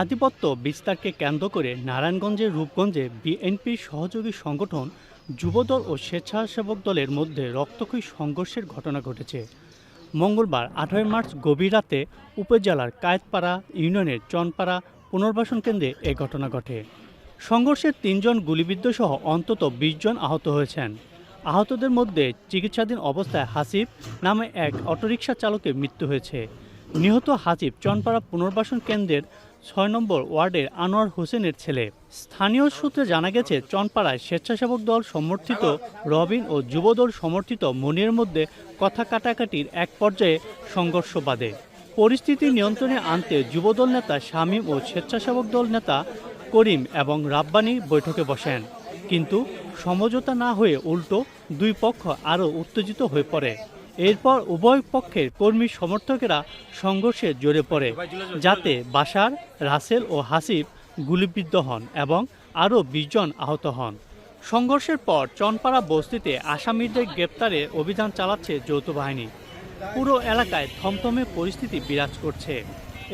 আধিপত্য বিস্তারকে কেন্দ্র করে নারায়ণগঞ্জের রূপগঞ্জে বিএনপির সহযোগী সংগঠন, যুবদল ও স্বেচ্ছাসেবক দলের মধ্যে রক্তক্ষয়ী সংঘর্ষের ঘটনা ঘটেছে। মঙ্গলবার, আঠারোই মার্চ গভীর রাতে উপজেলার কায়েতপাড়া ইউনিয়নের চনপাড়া পুনর্বাসন কেন্দ্রে এ ঘটনা ঘটে। সংঘর্ষে তিনজন গুলিবিদ্ধ সহ অন্তত বিশ জন আহত হয়েছেন। আহতদের মধ্যে চিকিৎসাধীন অবস্থায় হাসিব নামে এক অটোরিকশা চালকের মৃত্যু হয়েছে। নিহত হাসিব চনপাড়া পুনর্বাসন কেন্দ্রের ছয় নম্বর ওয়ার্ডের আনোয়ার হোসেনের ছেলে। স্থানীয় সূত্রে জানা গেছে, চনপাড়ায় স্বেচ্ছাসেবক দল সমর্থিত রবিন ও যুবদল সমর্থিত মনির মধ্যে কথা কাটাকাটির এক পর্যায়ে সংঘর্ষ বাধে। পরিস্থিতি নিয়ন্ত্রণে আনতে যুবদল নেতা শামীম ও স্বেচ্ছাসেবক দল নেতা করিম এবং রাব্বানি বৈঠকে বসেন। কিন্তু সমঝোতা না হয়ে উল্টো দুই পক্ষ আরও উত্তেজিত হয়ে পড়ে। এরপর উভয় পক্ষের কর্মী সমর্থকেরা সংঘর্ষে জড়ে পড়ে, যাতে বাসার রাসেল ও হাসিব গুলিবিদ্ধ হন এবং আরও বিশ জন আহত হন। সংঘর্ষের পর চনপাড়া বস্তিতে আসামিদের গ্রেপ্তারে অভিযান চালাচ্ছে যৌথ বাহিনী। পুরো এলাকায় থমথমে পরিস্থিতি বিরাজ করছে।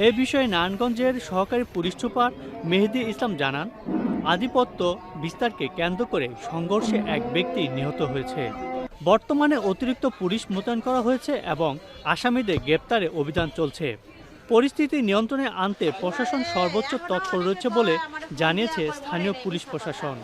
এ বিষয়ে নারায়ণগঞ্জের সহকারী পুলিশ সুপার মেহেদি ইসলাম জানান, আধিপত্য বিস্তারকে কেন্দ্র করে সংঘর্ষে এক ব্যক্তি নিহত হয়েছে। বর্তমানে অতিরিক্ত পুলিশ মোতায়েন করা হয়েছে এবং আসামিদের গ্রেপ্তারে অভিযান চলছে। পরিস্থিতি নিয়ন্ত্রণে আনতে প্রশাসন সর্বোচ্চ তৎপর রয়েছে বলে জানিয়েছে স্থানীয় পুলিশ প্রশাসন।